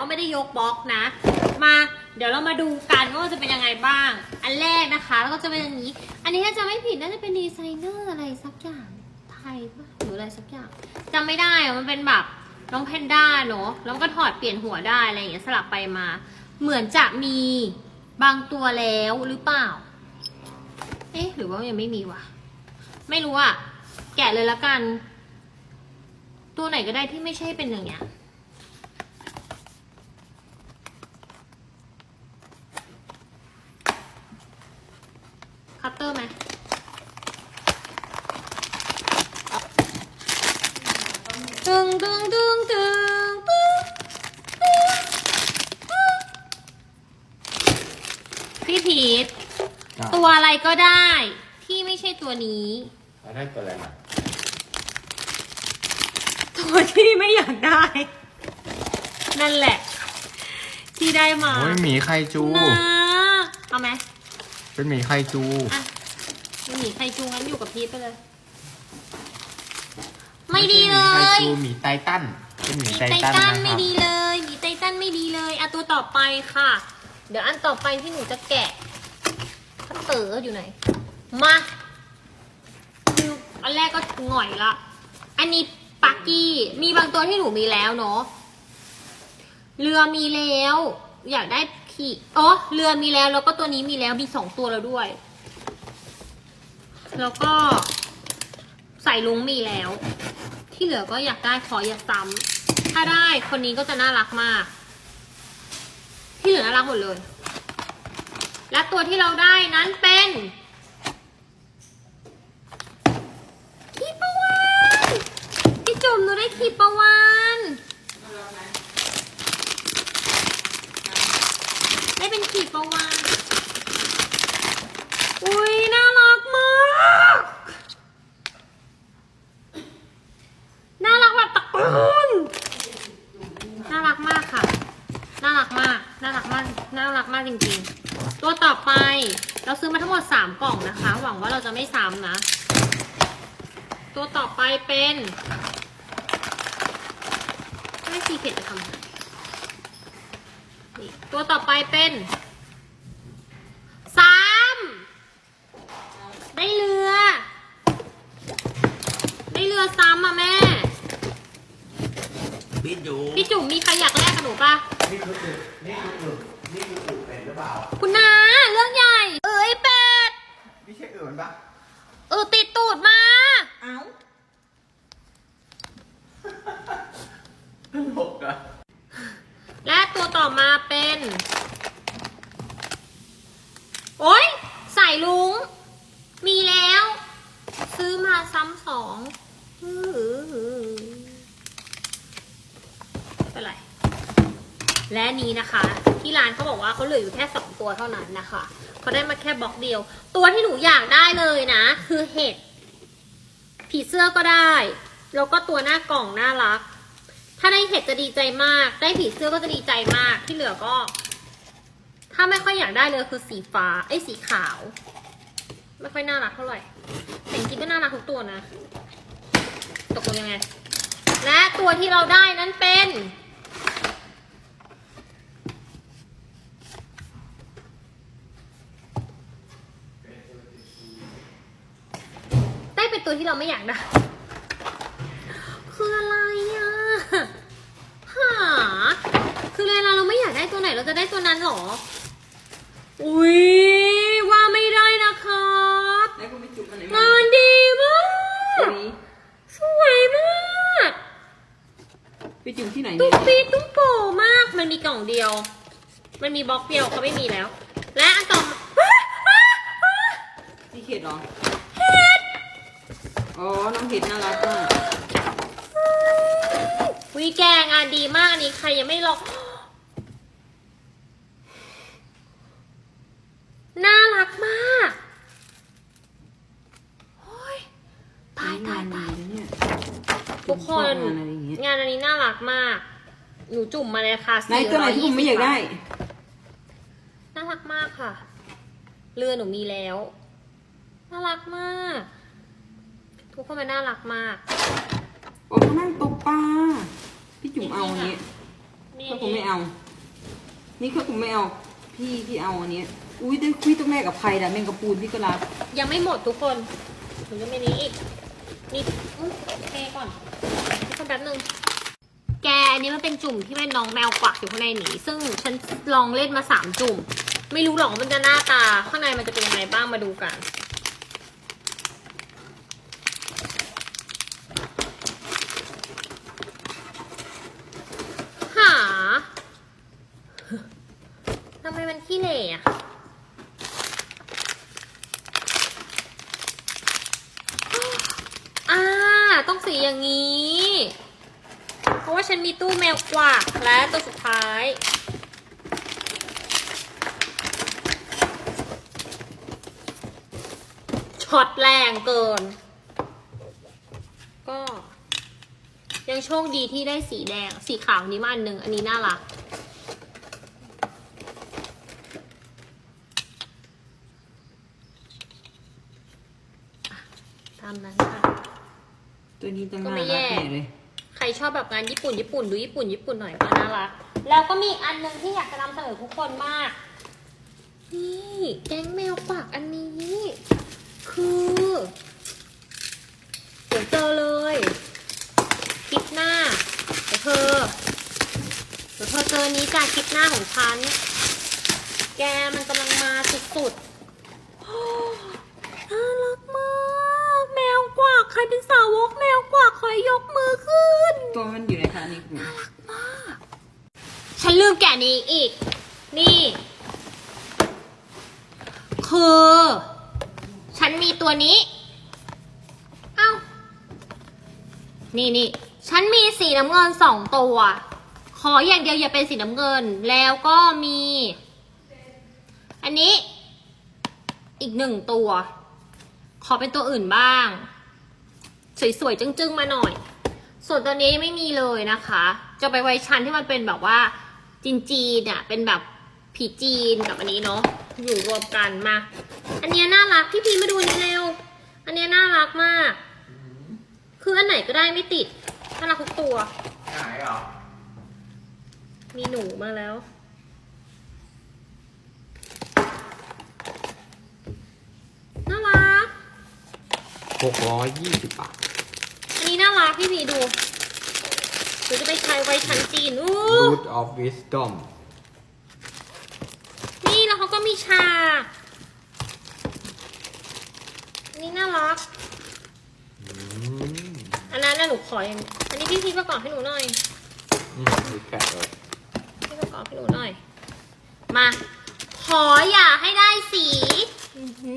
ว่าไม่ได้ยกบล็อกนะ มาเดี๋ยวเรามาดูกันว่าจะเป็นยังไงบ้าง อันแรกนะคะ แล้วก็จะเป็นอย่างนี้ อันนี้ถ้าจะไม่ผิดน่าจะเป็นดีไซเนอร์อะไรสักอย่างไทยปะหรืออะไรสักอย่างจำไม่ได้อะมันเป็นแบบน้องแพนด้าเนอะแล้วก็ถอดเปลี่ยนหัวได้อะไรอย่างเงี้ยสลับไปมา เหมือนจะมีบางตัวแล้วหรือเปล่า เอ๊ะ หรือว่ายังไม่มีวะไม่รู้อะแกะเลยละกัน ตัวไหนก็ได้ที่ไม่ใช่เป็นอย่างเงี้ย คัตเตอร์ไหมตึงตึงตึงตึงตึงตึงตึง พี่พีทครับ ตัวอะไรก็ได้ที่ไม่ใช่ตัวนี้แล้วได้ตัวอะไรมาตัวที่ไม่อยากได้ นั่นแหละ ที่ได้มาโอ้ยหมีไคจู นะเอาไหมเป็นหมีไคจู อะไม่หนีใครจูงั้นอยู่กับพีทไปเลย ไม่ดีเลไม่ใช่หมีไคยจูหมีไททันเป็นหมีหมีไทไททันทันนะคไม่รับดีเลยหมีไททันไม่ดีเลยอะตัวต่อไปค่ะ เดี๋ยวอันต่อไปที่หนูจะแกะคัตเตอร์อยู่ไหน มาคืออันแรกก็หง่อยละ อันนี้ปักกี้ มีบางตัวที่หนูมีแล้วเนาะ เรือมีแล้ว อยากได้ขี่อ๋อ เรือมีแล้วแล้วก็ตัวนี้มีแล้ว มีสองตัวแล้วด้วย แล้วก็ใส่ลุงมีแล้ว ที่เหลือก็อยากได้ขออย่าซ้ำถ้าได้คนนี้ก็จะน่ารักมาก ที่เหลือน่ารักหมดเลย และตัวที่เราได้นั้นเป็นขีปะวานพี่จุ่มหนูได้ขีปะวานได้เป็นขีปะวานอุ้ยน่ารักมาก น่ารักแบบตะกุนน่ารักมากค่ะ น่ารักมาก น่ารักมาก น่ารักมากจริงๆ ตัวต่อไป เราซื้อมาทั้งหมดสามกล่องนะคะ หวังว่าเราจะไม่ซ้ำนะ ตัวต่อไปเป็นไม่ซีเค็ดจะทำอะไรนี่ตัวต่อไปเป็นสามได้เรือ ได้เรือซ้ำอะแม่ พี่จูพี่จุ๋มมีใครอยากแลกกับหนูปะ นี่คืออึนี่คืออึ นี่คืออึเป็นหรือเปล่า คุณนาเรื่องใหญ่ เอ้ยเป็ดไม่ใช่อึมันปะเออติดตูดมา เอ้า ตลกอะและตัวต่อมาเป็น โอ๊ยใส่ลุง มีแล้ว ซื้อมาซ้ำสองอื้อหือหือไม่เป็นไร และ นี้นะคะ ที่ร้านเขาบอกว่าเขาเหลืออยู่แค่สองตัวเท่านั้นนะคะเขาได้มาแค่บล็อกเดียว ตัวที่หนูอยากได้เลยนะ คือเห็ดผีเสื้อก็ได้ แล้วก็ตัวหน้ากล่องน่ารัก ถ้าได้เห็ดจะดีใจมาก ได้ผีเสื้อก็จะดีใจมากที่เหลือก็ ถ้าไม่ค่อยอยากได้เลยคือสีฟ้าไอ้สีขาว ไม่ค่อยน่ารักเท่าไหร่แต่จริงก็น่ารักทุกตัวนะ ตกลงยังไง และตัวที่เราได้นั้นเป็น ได้เป็น ตัวที่เราไม่อยากได้ คืออะไรอะหาคือเวลาเราไม่อยากได้ตัวไหนเราจะได้ตัวนั้นเหรอ อุ๊ยว่าไม่ได้นะครับไหนคุณไปจุ่มอันไหนงานดีมาก ตัวนี้สวยมากไปจุ่มที่ไหนตุ้เนี่มยปีดตุ้มโปมาก มันมีกล่องเดียว มันมีบล็อกเดียวเขาไม่มีแล้ว และอันต่อมาสีเข็ดเหรอ อ๋อ น้องเห็ดน่ารักมากวีแกงอะดีมากอันนี้ใครยังไม่ลองน่ารักมากโอ้ยตายตายตายเนี่ยทุกคนชอบงานอะไรอย่างเงี้ยงานอันนี้น่ารักมาก หนูจุ่มมาเลยค่ะไหนตัวไหนที่ผมไม่อยากได้ น่ารักมากค่ะ เรือหนูมีแล้ว น่ารักมาก ทุกคนมันน่ารักมาก โอ้เขานั่งตกปลา พี่จุ่มเอาอันนี้นนี่ถ้าผมไม่เอา นี่ถ้าผมไม่เอา พี่พี่เอาอันเนี้ยอุ้ยได้คุยต้องแม่กับใครล่ะแมงกะพรุนพี่ก็รับยังไม่หมดทุกคนหนูจะมีนี้อีก นี่อุ๊ยเทก่อนทุกคนแป๊บนึงแกอันนี้มันเป็นจุ่มที่เป็นน้องแมวกวักอยู่ข้างในนี้ซึ่งฉันลองเล่นมาสามจุ่ม ไม่รู้หรอกว่ามันจะหน้าตา ข้างในมันจะเป็นยังไงบ้างมาดูกัน หา ทำไมมัน ขี้เหร่อะอ่า ต้องสีอย่างนี้ เพราะว่าฉันมีตู้แมวกวักและตัวสุดท้ายช็อตแรงเกิน ก็ ยังโชคดีที่ได้สีแดง สีขาวนี้มาอันหนึ่งอันนี้น่ารัก ตามนั้นค่ะ ตัวนี้ต้องก็น่าไม่รัแย่กแน่เลย ใครชอบแบบงานญี่ปุ่นญี่ปุ่นดูญี่ปุ่นญี่ปุ่นหน่อยก็น่ารัก แล้วก็มีอีกอันหนึ่งที่อยากจะนำเสนอทุกคนมาก นี่แก๊งแมวปากอันนี้ คือเดี๋ยวเจอเลยคลิปหน้าเดี๋ยวเธอเดี๋ยวเธอเจอนี้จากคลิปหน้าของฉัน แกมันกำลังมาสุดๆ น่ารักมาก แมวกวักใค รเป็นสาวกแมวกวักคอยยกมือขึ้น ตัวมันอยู่ในคานี้คุณฉันลืมแกะนี้อีก นี่ คือ ฉันมีตัวนี้ เอ้า นี่นี่ ฉันมีสีน้ำเงินสองตัว ขออย่างเดียวอย่าเป็นสีน้ำเงิน แล้วก็มี อันนี้ อีกหนึ่งตัว ขอเป็นตัวอื่นบ้าง สวยๆจึ้งๆมาหน่อย ส่วนตัวนี้ไม่มีเลยนะคะ จะไปไว้ชั้นที่มันเป็นแบบว่าจีนจีนๆอะเป็นแบบผีจีนกับอันนี้เนาะอยู่รวมกันมา อันเนี้ยน่ารักพี่พีมาดูอันนี้เร็ว อันเนี้ยน่ารักมาก คืออันไหนก็ได้ไม่ติดน่ารักทุกตัวไหนเหรอมีหนูมาแล้ว น่ารักหกร้อยยี่สิบบาทอั นนี้น่ารักพี่พีดูหรือจะไปใช้ไว้ชั้นจีนอู้ Root of Wisdom นี่แล้วเขาก็มีชาอันนี้น่ารัก อืมอันนั้นน่ะหนูขออย่างอันนี้พี่พีประกอบให้หนูหน่อย อืมมีแกะเลยพี่ประกอบให้หนูหน่อย มา ขออย่าให้ได้สี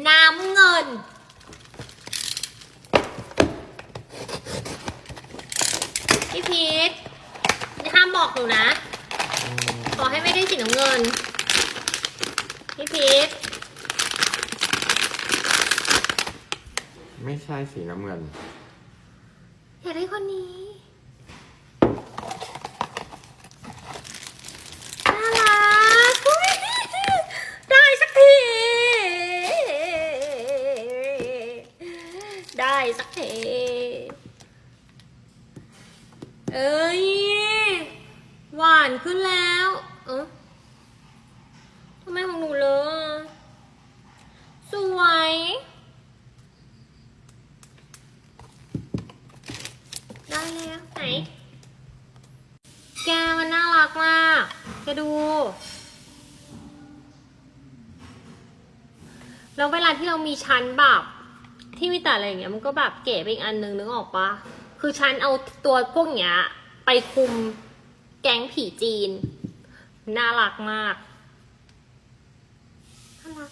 น้ำเงิน พี่พีทห้ามบอกหนูนะ ขอให้ไม่ได้สีน้ำเงิน พี่พีทไม่ใช่สีน้ำเงิน อยากได้คนนี้ น่ารักอุ๊ยได้สักที ได้สักที เอ้ย หวาน ขึ้นแล้ว เออทำไมของหนูเลอะสวย ได้แล้วไหน แกมันน่ารักมากแกดู แล้วเวลาที่เรามีชั้นแบบที่มีแต่อะไรอย่างเงี้ยมันก็แบบเก๋ไปอีกอันนึงนึกออกปะคือฉันเอาตัวพวกเนี้ยไปคุม แก๊งผีจีน น่ารักมาก น่ารัก